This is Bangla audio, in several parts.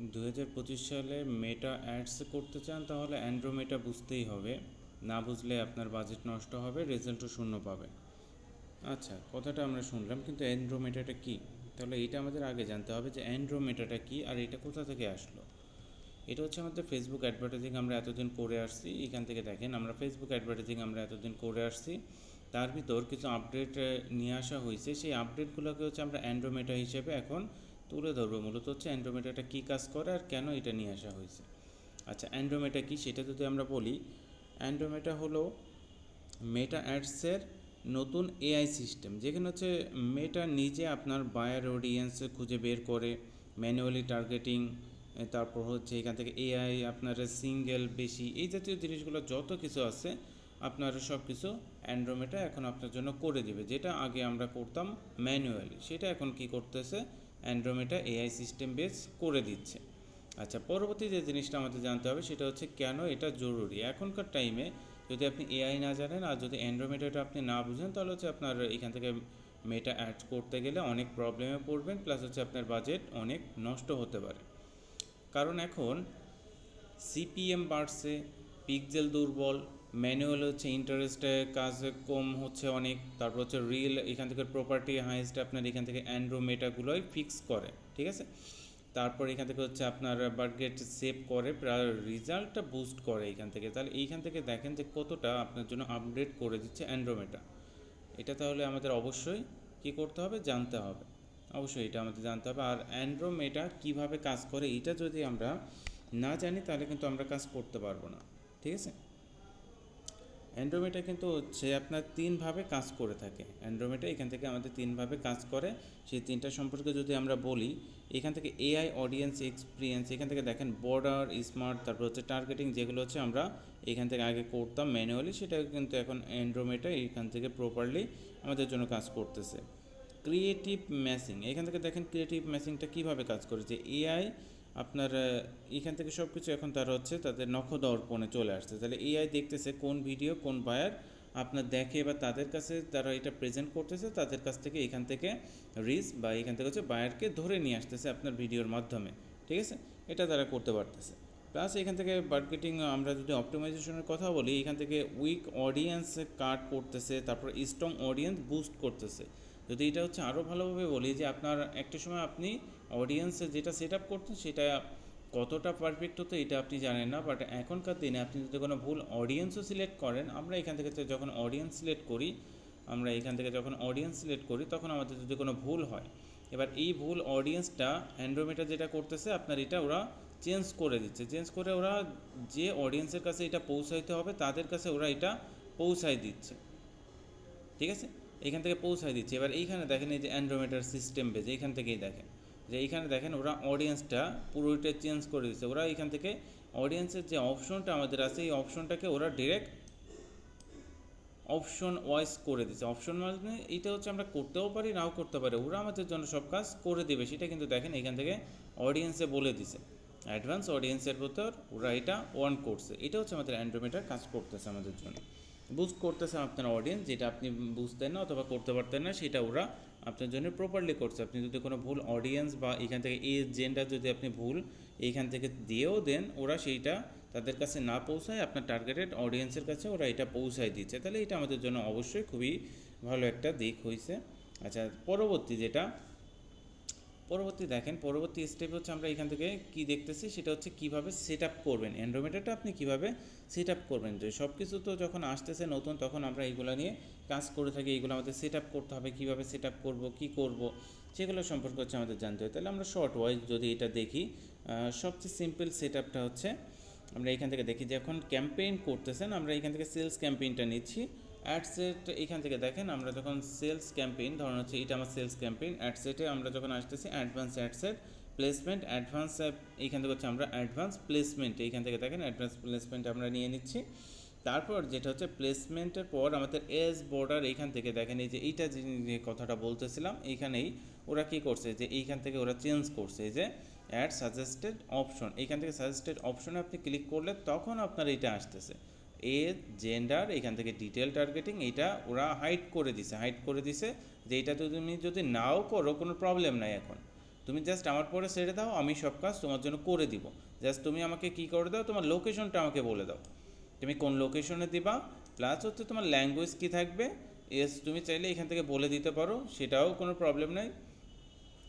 দু হাজার পঁচিশ সালে মেটা অ্যাডস করতে চান, তাহলে অ্যান্ড্রোমেটা বুঝতেই হবে। না বুঝলে আপনার বাজেট নষ্ট হবে রেজাল্টও শূন্য পাবে। আচ্ছা কথাটা আমরা শুনলাম, কিন্তু অ্যান্ড্রোমেটাটা কী? তাহলে এটা আমাদের আগে জানতে হবে যে অ্যান্ড্রোমেটাটা কী আর এটা কোথা থেকে আসলো। এটা হচ্ছে আমাদের ফেসবুক অ্যাডভার্টাইজিং আমরা এতদিন করে আসছি, এখান থেকে দেখেন, আমরা ফেসবুক অ্যাডভার্টাইজিং আমরা এতদিন করে আসছি। তার ভিতর কিছু আপডেট নিয়ে আসা হয়েছে। সেই আপডেটগুলোকে হচ্ছে আমরা অ্যান্ড্রোমেটা হিসেবে এখন তুলে ধরবো। মূলত হচ্ছে অ্যান্ড্রোমেটাটা কী কাজ করে আর কেন এটা নিয়ে আসা হয়েছে। আচ্ছা অ্যান্ড্রোমেটা কী সেটা যদি আমরা বলি, অ্যান্ড্রোমেটা হলো মেটা অ্যাডসের নতুন এআই সিস্টেম যেখানে হচ্ছে মেটা নিজে আপনার বায়ার অডিয়েন্স খুঁজে বের করে ম্যানুয়ালি টার্গেটিং তারপর হচ্ছে এখান থেকে এআই আপনার সিঙ্গেল বেশি, এই জাতীয় জিনিসগুলো যত কিছু আছে আপনার সব কিছু অ্যান্ড্রোমেটা এখন আপনার জন্য করে দেবে। যেটা আগে আমরা করতাম ম্যানুয়ালি সেটা এখন কি করতেছে অ্যান্ড্রোমেটা এআই সিস্টেম বেস করে দিচ্ছে। আচ্ছা পরবর্তী যে জিনিসটা আমাদের জানতে হবে সেটা হচ্ছে কেন এটা জরুরি? এখনকার টাইমে যদি আপনি এআই না জানেন আর যদি অ্যান্ড্রোমেটাটা আপনি না বুঝেন, তাহলে হচ্ছে আপনার এখান থেকে মেটা অ্যাড করতে গেলে অনেক প্রবলেমে পড়বেন প্লাস হচ্ছে আপনার বাজেট অনেক নষ্ট হতে পারে। কারণ এখন সিপিএম বাড়ছে পিকজেল দুর্বল ম্যানুয়াল হচ্ছে ইন্টারেস্টে কাজ কম হচ্ছে অনেক, তারপর হচ্ছে রিল এখান থেকে প্রপার্টি হাইস্ট আপনার এখান থেকে অ্যান্ড্রোমেটাগুলোই ফিক্স করে, ঠিক আছে? তারপর এখান থেকে হচ্ছে আপনার বার্গেট সেভ করে রেজাল্টটা বুস্ট করে এখান থেকে। তাহলে এইখান থেকে দেখেন যে কতটা আপনার জন্য আপডেট করে দিচ্ছে অ্যান্ড্রোমেটা এটা তাহলে আমাদের অবশ্যই কী করতে হবে? জানতে হবে। অবশ্যই এটা আমাদের জানতে হবে। আর অ্যান্ড্রোমেটা কীভাবে কাজ করে, এটা যদি আমরা না জানি, তাহলে কিন্তু আমরা কাজ করতে পারব না, ঠিক আছে? অ্যান্ড্রোমেটা কিন্তু হচ্ছে আপনার তিনভাবে কাজ করে থাকে। অ্যান্ড্রোমেটা এখান থেকে আমাদের তিনভাবে কাজ করে। সেই তিনটা সম্পর্কে যদি আমরা বলি, এখান থেকে এআই অডিয়েন্স এক্সপিরিয়েন্স এখান থেকে দেখেন বর্ডার স্মার্ট তারপর হচ্ছে টার্গেটিং যেগুলো হচ্ছে আমরা এখান থেকে আগে করতাম ম্যানুয়ালি সেটা কিন্তু এখন অ্যান্ড্রোমেটা এখান থেকে প্রপারলি আমাদের জন্য কাজ করতেছে। ক্রিয়েটিভ ম্যাসিং এখান থেকে দেখেন ক্রিয়েটিভ ম্যাসিংটা কীভাবে কাজ করেছে এআই আপনার এখান থেকে সব কিছু এখন তারা হচ্ছে তাদের নখদর্পণে চলে আসছে। তাহলে এআই দেখতেছে কোন ভিডিও, কোন বায়ার আপনার দেখে বা তাদের কাছে তারা এটা প্রেজেন্ট করতেছে, তাদের কাছ থেকে এখান থেকে রিস বা এখান থেকে হচ্ছে বায়ারকে ধরে নিয়ে আসতেছে আপনার ভিডিওর মাধ্যমে, ঠিক আছে? এটা তারা করতে পারতেছে। প্লাস এখান থেকে মার্কেটিং আমরা যদি অপটিমাইজেশনের কথা বলি, এখান থেকে উইক অডিয়েন্স কাট করতেছে, তারপর স্ট্রং অডিয়েন্স বুস্ট করতেছে। যদি এটা হচ্ছে আরও ভালোভাবে বলি যে আপনার একটা সময় আপনি অডিয়েন্সে যেটা সেট আপ করতেন সেটা কতটা পারফেক্ট হতো, এটা আপনি জানেন না বাট এখনকার দিনে আপনি যদি কোনো ভুল অডিয়েন্সও সিলেক্ট করেন, আমরা এখান থেকে যখন অডিয়েন্স সিলেক্ট করি, আমরা এখান থেকে যখন অডিয়েন্স সিলেক্ট করি, তখন আমাদের যদি কোনো ভুল হয়, এবার এই ভুল অডিয়েন্সটা অ্যান্ড্রোমিটার যেটা করতেছে, আপনার এটা ওরা চেঞ্জ করে দিচ্ছে চেঞ্জ করে ওরা যে অডিয়েন্সের কাছে এটা পৌঁছাইতে হবে, তাদের কাছে ওরা এটা পৌঁছাই দিচ্ছে। ঠিক আছে? এখান থেকে পৌঁছায় দিচ্ছে। এবার এইখানে দেখেন এই যে অ্যান্ড্রোমেটার সিস্টেম বেজ এইখান থেকেই দেখেন। যে এইখানে দেখেন ওরা অডিয়েন্সটা পুরোটা চেঞ্জ করে দিচ্ছে ওরা এখান থেকে অডিয়েন্সের যে অপশনটা আমাদের আছে, এই অপশনটাকে ওরা ডিরেক্ট অপশন ওয়াইজ করে দিচ্ছে অপশন মানে এইটা হচ্ছে আমরা করতেও পারি, নাও করতে পারি। ওরা আমাদের জন্য সব কাজ করে দেবে। সেটা কিন্তু দেখেন এখান থেকে অডিয়েন্সে বলে দিছে অ্যাডভান্স অডিয়েন্সের ভিতর ওরা এটা অন করছে। এটা হচ্ছে আমাদের অ্যান্ড্রোমিটার কাজ করতেছে আমাদের জন্য। বুঝ করতেছে আপনার অডিয়েন্স যেটা আপনি বুঝতেন না অথবা করতে পারতেন না, সেটা ওরা আপনার জন্য প্রপারলি করছে। আপনি যদি কোনো ভুল অডিয়েন্স বা এখান থেকে এই জেন্ডার যদি আপনি ভুল এইখান থেকে দিয়েও দেন, ওরা সেইটা তাদের কাছে না পৌঁছায়, আপনার টার্গেটেড অডিয়েন্সের কাছে ওরা এটা পৌঁছায় দিচ্ছে। তাহলে এটা আমাদের জন্য অবশ্যই খুবই ভালো একটা দিক হয়েছে আচ্ছা পরবর্তী যেটা পরবর্তী দেখেন, পরবর্তী স্টেপ হচ্ছে আমরা এখান থেকে কি দেখতেছি, সেটা হচ্ছে কীভাবে সেট আপ করবেন। অ্যান্ড্রোমেটারটা আপনি কীভাবে সেট আপ করবেন? যে সব কিছু তো যখন আসতেছে নতুন, তখন আমরা এইগুলো নিয়ে কাজ করে থাকি এইগুলো আমাদের সেট আপ করতে হবে, কীভাবে সেট আপ করব, কী করব, সেগুলো সম্পর্কে হচ্ছে আমাদের জানতে হয়। তাহলে আমরা শর্ট ওয়াইজ যদি এটা দেখি সবচেয়ে সিম্পল সেট আপটা হচ্ছে, আমরা এখান থেকে দেখি যে এখন ক্যাম্পেইন করতেছেন, আমরা এখান থেকে সেলস ক্যাম্পেইনটা নিচ্ছি। অ্যাডসেট এখান থেকে দেখেন, আমরা যখন সেলস ক্যাম্পেইন ধরুন হচ্ছে এটা আমার সেলস ক্যাম্পেইন অ্যাডসেটে আমরা যখন আসতেছি অ্যাডভান্স অ্যাডসেট প্লেসমেন্ট অ্যাডভান্স এইখান থেকে হচ্ছে আমরা অ্যাডভান্স প্লেসমেন্ট এইখান থেকে দেখেন অ্যাডভান্স প্লেসমেন্ট আমরা নিয়ে নিচ্ছি। তারপর যেটা হচ্ছে প্লেসমেন্টের পর আমাদের এস বর্ডার এইখান থেকে দেখেন, এই যে এইটা যে কথাটা বলতেছিলাম এইখানেই ওরা কি করছে, যে এইখান থেকে ওরা চেঞ্জ করছে যে অ্যাড সাজেস্টেড অপশন এইখান থেকে সাজেস্টেড অপশনে আপনি ক্লিক করলে তখন আপনার এইটা আসতেছে। এজ জেন্ডার এখান থেকে ডিটেল টার্গেটিং এটা ওরা হাইড করে দিছে হাইড করে দিছে যে এটা তো তুমি যদি নাও করো, কোনো প্রবলেম নাই এখন। তুমি জাস্ট আমার পরে ছেড়ে দাও, আমি সব কাজ তোমার জন্য করে দিব। জাস্ট তুমি আমাকে কি করে দাও, তোমার লোকেশনটা আমাকে বলে দাও। তুমি কোন লোকেশনে দিবা প্লাস হচ্ছে তোমার ল্যাঙ্গুয়েজ কী থাকবে এস তুমি চাইলে এখান থেকে বলে দিতে পারো, সেটাও কোনো প্রবলেম নাই।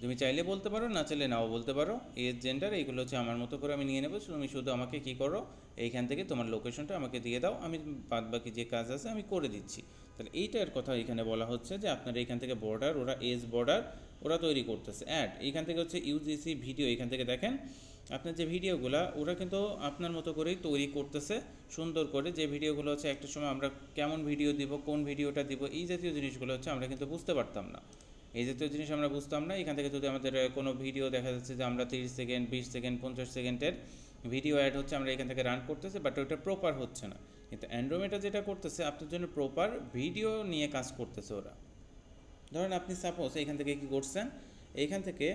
তুমি চাইলে বলতে পারো, না চাইলে নাও বলতে পারো। এজ জেন্ডার এইগুলো হচ্ছে আমার মতো করে আমি নিয়ে নেব। তুমি শুধু আমাকে কী করো, এইখান থেকে তোমার লোকেশনটা আমাকে দিয়ে দাও। আমি বাদ বাকি যে কাজ আছে আমি করে দিচ্ছি। তাহলে এইটার কথা এখানে বলা হচ্ছে যে আপনার এইখান থেকে বর্ডার ওরা এজ বর্ডার ওরা তৈরি করতেছে। অ্যাড এইখান থেকে হচ্ছে ইউজিসি ভিডিও এখান থেকে দেখেন। আপনার যে ভিডিওগুলো ওরা কিন্তু আপনার মতো করেই তৈরি করতেছে। সুন্দর করে যে ভিডিওগুলো হচ্ছে, একটা সময় আমরা কেমন ভিডিও দিব, কোন ভিডিওটা দিব, এই জাতীয় জিনিসগুলো হচ্ছে আমরা কিন্তু বুঝতে পারতাম না। এই জাতীয় জিনিস আমরা বুঝতাম না। এখান থেকে যদি আমাদের কোনো ভিডিও দেখা যাচ্ছে যে আমরা তিরিশ সেকেন্ড বিশ সেকেন্ড পঞ্চাশ সেকেন্ডের ভিডিও অ্যাড হচ্ছে, আমরা এখান থেকে রান করতেছি বাট ওইটা প্রপার হচ্ছে না। কিন্তু অ্যান্ড্রোমেটা যেটা করতেছে, আপনার জন্য প্রপার ভিডিও নিয়ে কাজ করতেছে ওরা। ধরেন আপনি সাপোজ এখান থেকে কী করছেন এইখান থেকে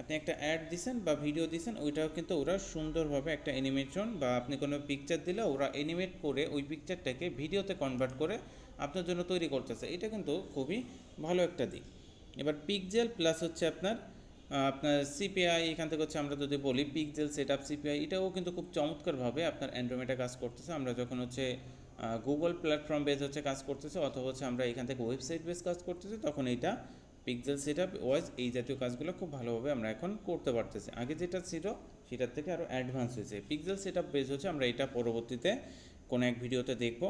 আপনি একটা অ্যাড দিছেন বা ভিডিও দিছেন, ওইটাও কিন্তু ওরা সুন্দরভাবে একটা অ্যানিমেশন বা আপনি কোনো পিকচার দিলে ওরা অ্যানিমেট করে ওই পিকচারটাকে ভিডিওতে কনভার্ট করে আপনার জন্য তৈরি করতেছে। এটা কিন্তু খুবই ভালো একটা দিক। এবার পিকজেল প্লাস হচ্ছে আপনার আপনার সিপিআই এখান থেকে হচ্ছে আমরা যদি বলি পিকজেল সেট আপ সিপিআই এটাও কিন্তু খুব চমৎকারভাবে আপনার অ্যান্ড্রয়েডে কাজ করতেছে। আমরা যখন হচ্ছে গুগল প্ল্যাটফর্ম বেস হচ্ছে কাজ করতেছে অথবা হচ্ছে আমরা এখান থেকে ওয়েবসাইট বেস কাজ করতেছি, তখন এইটা পিকজেল সেট আপ ওয়াইজ এই জাতীয় কাজগুলো খুব ভালোভাবে আমরা এখন করতে পারতেছি। আগে যেটা ছিল, সেটার থেকে আরও অ্যাডভান্স হয়েছে। পিকজেল সেট আপ বেস হচ্ছে, আমরা এটা পরবর্তীতে কোনো এক ভিডিওতে দেখব।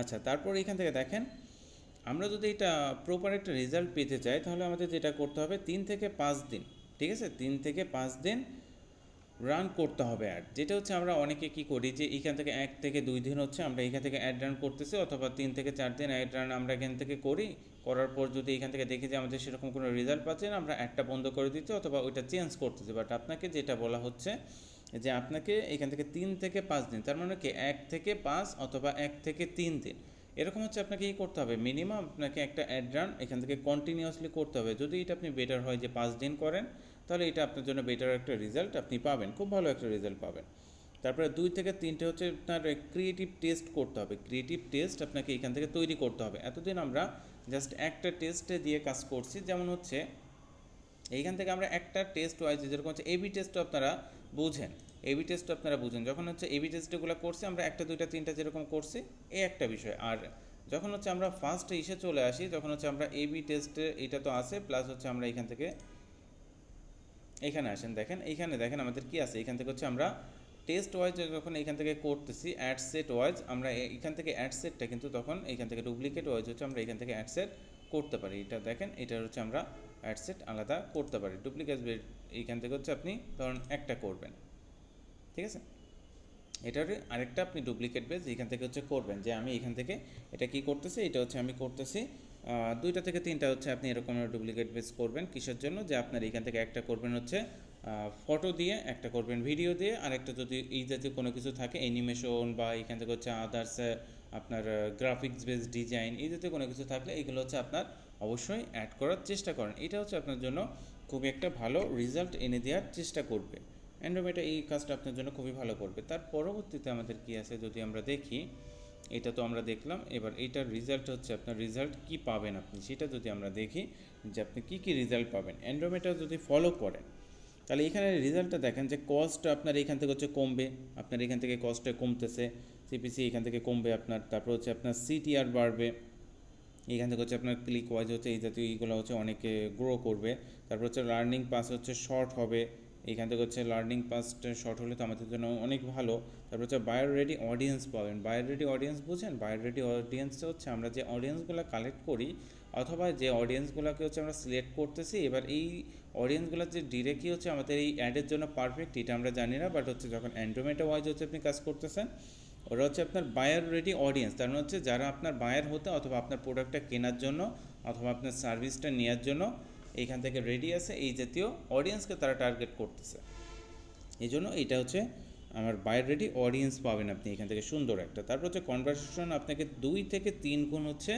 আচ্ছা তারপর এখান থেকে দেখেন আমরা যদি এটা প্রপার একটা রেজাল্ট পেতে চাই, তাহলে আমাদের যেটা করতে হবে, তিন থেকে পাঁচ দিন, ঠিক আছে? তিন থেকে পাঁচ দিন রান করতে হবে অ্যাড যেটা হচ্ছে আমরা অনেকে কি করি যে, এখান থেকে এক থেকে দুই দিন হচ্ছে আমরা এখান থেকে অ্যাড রান করতেছি, অথবা তিন থেকে চার দিন অ্যাড রান আমরা এখান থেকে করি। করার পর যদি এখান থেকে দেখি যে আমাদের সেরকম কোনো রেজাল্ট পাচ্ছি না, আমরা একটা বন্ধ করে দিচ্ছি, অথবা ওইটা চেঞ্জ করতেছি। বাট আপনাকে যেটা বলা হচ্ছে যে, আপনাকে এখান থেকে তিন থেকে পাঁচ দিন, তার মানে কি এক থেকে পাঁচ অথবা এক থেকে তিন দিন। এরকম হচ্ছে আপনাকে এই করতে হবে। মিনিমাম আপনাকে একটা অ্যাড রান এখান থেকে কন্টিনিউয়াসলি করতে হবে। যদি এটা আপনি বেটার হয় যে পাঁচ দিন করেন, তাহলে এটা আপনার জন্য বেটার একটা রেজাল্ট আপনি পাবেন। খুব ভালো একটা রেজাল্ট পাবেন। তারপরে দুই থেকে তিনটে হচ্ছে আপনার ক্রিয়েটিভ টেস্ট করতে হবে। ক্রিয়েটিভ টেস্ট আপনাকে এখান থেকে তৈরি করতে হবে। এতদিন আমরা জাস্ট একটা টেস্টে দিয়ে কাজ করছি। যেমন হচ্ছে, এইখান থেকে আমরা একটা টেস্ট ওয়াইজ যেরকম হচ্ছে এবি টেস্ট আপনারা বুঝেন। এবি টেস্ট আপনারা বুঝেন, যখন হচ্ছে এবি টেস্টগুলো করছি, আমরা একটা, দুইটা, তিনটা যেরকম করছি এই একটা বিষয়। আর যখন হচ্ছে আমরা ফার্স্ট ইসে চলে আসি যখন হচ্ছে আমরা এবি টেস্টে এটা তো আছে প্লাস হচ্ছে আমরা এখান থেকে এখানে আসেন, দেখেন এইখানে দেখেন আমাদের কি আছে, এখান থেকে হচ্ছে আমরা টেস্ট ওয়াইজ যখন এখান থেকে করতেছি অ্যাড সেট ওয়াইজ আমরা এখান থেকে অ্যাড সেটটা কিন্তু তখন এখান থেকে ডুপ্লিকেট ওয়াইজ হচ্ছে আমরা এখান থেকে অ্যাড সেট করতে পারি। এটা দেখেন, এটা হচ্ছে আমরা অ্যাড সেট আলাদা করতে পারি। ডুপ্লিকেট এইখান থেকে হচ্ছে আপনি ধরুন একটা করবেন। ঠিক আছে? এটার আরেকটা আপনি ডুপ্লিকেট বেজ এখান থেকে হচ্ছে করবেন। যে আমি এখান থেকে এটা কি করতেছি? এটা হচ্ছে আমি করতেছি দুইটা থেকে তিনটা হচ্ছে আপনি এরকম ডুপ্লিকেট বেস করবেন কিসের জন্য? যে আপনার এখান থেকে একটা করবেন হচ্ছে ফটো দিয়ে, একটা করবেন ভিডিও দিয়ে আর একটা যদি এই জাতীয় কোনো কিছু থাকে অ্যানিমেশন বা এখান থেকে হচ্ছে আদার্স আপনার গ্রাফিক্স বেস ডিজাইন এই জাতীয় কোনো কিছু থাকলে এগুলো হচ্ছে আপনার অবশ্যই অ্যাড করার চেষ্টা করেন। এটা হচ্ছে আপনার জন্য খুবই একটা ভালো রেজাল্ট এনে দেওয়ার চেষ্টা করবে। অ্যান্ড্রয়েডটা এই কাজটা আপনার জন্য খুবই ভালো করবে। তার পরবর্তীতে আমাদের কি আছে যদি আমরা দেখি, এটা তো আমরা দেখলাম, এবার এটার রেজাল্ট হচ্ছে আপনার রেজাল্ট কি পাবেন আপনি? সেটা যদি আমরা দেখি যে আপনি কি কি রেজাল্ট পাবেন? অ্যান্ড্রয়েডটা যদি ফলো করেন, তাহলে এখানে রেজাল্টটা দেখেন যে কস্ট আপনার এখান থেকে হচ্ছে কমবে। আপনার এখান থেকে কস্টটা কমতেছে সিপিসি এখান থেকে কমবে আপনার, তারপর হচ্ছে আপনার সিটিআর বাড়বে, এখান থেকে হচ্ছে আপনার ক্লিক ওয়াইজ হচ্ছে এই জাতীয় এইগুলো হচ্ছে অনেকে গ্রো করবে, তারপর হচ্ছে লার্নিং পাস হচ্ছে শর্ট হবে এখান থেকে হচ্ছে লার্নিং পাসটা শর্ট হলে তো আমাদের জন্য অনেক ভালো। তারপর হচ্ছে বায়োর রেডি অডিয়েন্স পাবেন। বায়োর রেডি অডিয়েন্স বুঝেন বায়োর রেডি অডিয়েন্সটা হচ্ছে আমরা যে অডিয়েন্সগুলো কালেক্ট করি অথবা যে অডিয়েন্সগুলোকে হচ্ছে আমরা সিলেক্ট করতেছি, এবার এই অডিয়েন্সগুলো যে ডিরেক্টলি হচ্ছে আমাদের এই অ্যাডের জন্য পারফেক্ট এটা আমরা জানি না বাট হচ্ছে যখন অ্যান্ড্রোমেটা ওয়াইজ হচ্ছে আপনি কাজ করতেছেন, ওরা হচ্ছে আপনার বায়ার রেডি অডিয়েন্স তার মানে হচ্ছে যারা আপনার বায়ার হতে অথবা আপনার প্রোডাক্টটা কেনার জন্য অথবা আপনার সার্ভিসটা নেওয়ার জন্য এইখান থেকে রেডি আছে, এই জাতীয় অডিয়েন্সকে তারা টার্গেট করতেছে। এই জন্য এটা হচ্ছে আমার বাইর রেডি অডিয়েন্স পাবেন আপনি এখান থেকে সুন্দর একটা। তারপর হচ্ছে কনভারসেশন আপনাকে দুই থেকে তিন গুণ হচ্ছে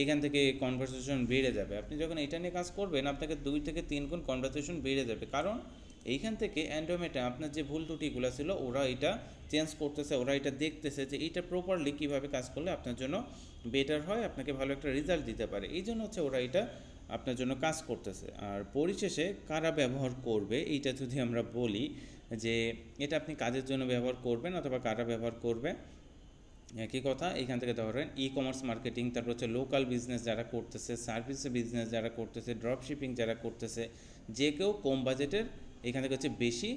এইখান থেকে কনভারসেশন বেড়ে যাবে। আপনি যখন এটা নিয়ে কাজ করবেন, আপনাকে দুই থেকে তিন গুণ কনভারসেশন বেড়ে যাবে। কারণ এইখান থেকে অ্যান্ড্রয়েডে আপনার যে ভুল ত্রুটিগুলো ছিল, ওরা এটা চেঞ্জ করতেছে, ওরা এটা দেখতেছে যে এইটা প্রপারলি কীভাবে কাজ করলে আপনার জন্য বেটার হয়, আপনাকে ভালো একটা রেজাল্ট দিতে পারে। এই জন্য হচ্ছে ওরা এটা আপনার জন্য কাজ করতেছে। আর পরিশেষে কারা ব্যবহার করবে, এইটা যদি আমরা বলি যে এটা আপনি কাজের জন্য ব্যবহার করবেন অথবা কারা ব্যবহার করবে, একই কথা, এখান থেকে ধরেন ই কমার্স মার্কেটিং তারপর হচ্ছে লোকাল বিজনেস যারা করতেছে সার্ভিস বিজনেস যারা করতেছে ড্রপ শিপিং যারা করতেছে, যে কেউ কম বাজেটের এখান থেকে হচ্ছে বেশি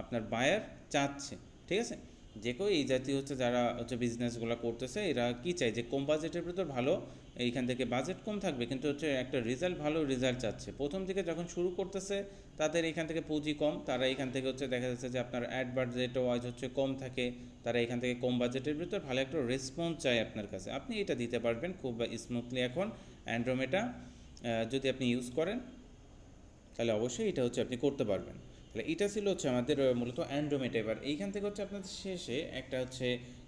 আপনার বায়ার চাচ্ছে, ঠিক আছে? যে কেউ এই জাতীয় হচ্ছে যারা হচ্ছে বিজনেসগুলো করতেছে, এরা কি চায়? যে কম বাজেটের ভিতর ভালো, এইখান থেকে বাজেট কম থাকবে, কিন্তু হচ্ছে একটা রেজাল্ট ভালো রেজাল্ট চাচ্ছে। প্রথম দিকে যখন শুরু করতেছে, তাদের এখান থেকে পুঁজি কম, তারা এখান থেকে হচ্ছে দেখা যাচ্ছে যে আপনার অ্যাড বাজেট ওয়াইজ হচ্ছে কম থাকে, তারা এখান থেকে কম বাজেটের ভিতর ভালো একটা রেসপন্স চায় আপনার কাছে। আপনি এটা দিতে পারবেন খুব স্মুথলি এখন অ্যান্ড্রোমেটা যদি আপনি ইউজ করেন, তাহলে অবশ্যই এটা হচ্ছে আপনি করতে পারবেন। তাহলে এটা ছিল হচ্ছে আমাদের মূলত অ্যান্ড্রোমেটা এবার। এইখান থেকে হচ্ছে আপনাদের শেষে একটা হচ্ছে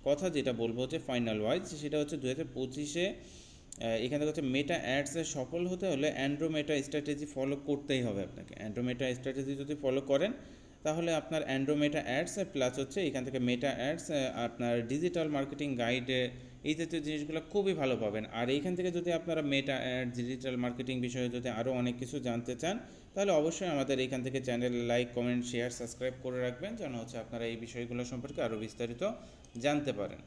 কথা যেটা বলব হচ্ছে ফাইনাল ওয়াইজ সেটা হচ্ছে দু হাজার পঁচিশে এখান থেকে হচ্ছে মেটা অ্যাডসে সফল হতে হলে অ্যান্ড্রোমেটা স্ট্র্যাটেজি ফলো করতেই হবে আপনাকে। অ্যান্ড্রোমেটা স্ট্র্যাটেজি যদি ফলো করেন তাহলে আপনার অ্যান্ড্রোমেটা অ্যাডস প্লাস হচ্ছে এখান থেকে মেটা অ্যাডস আপনার ডিজিটাল মার্কেটিং গাইডে এই জাতীয় জিনিসগুলো খুবই ভালো পাবেন। আর এইখান থেকে যদি আপনারা মেটা অ্যাড ডিজিটাল মার্কেটিং বিষয়ে যদি আরও অনেক কিছু জানতে চান, তাহলে অবশ্যই আমাদের এইখান থেকে channel like comment share subscribe করে রাখবেন, যেন হচ্ছে আপনারা এই বিষয়গুলো সম্পর্কে আরও বিস্তারিত জানতে পারেন।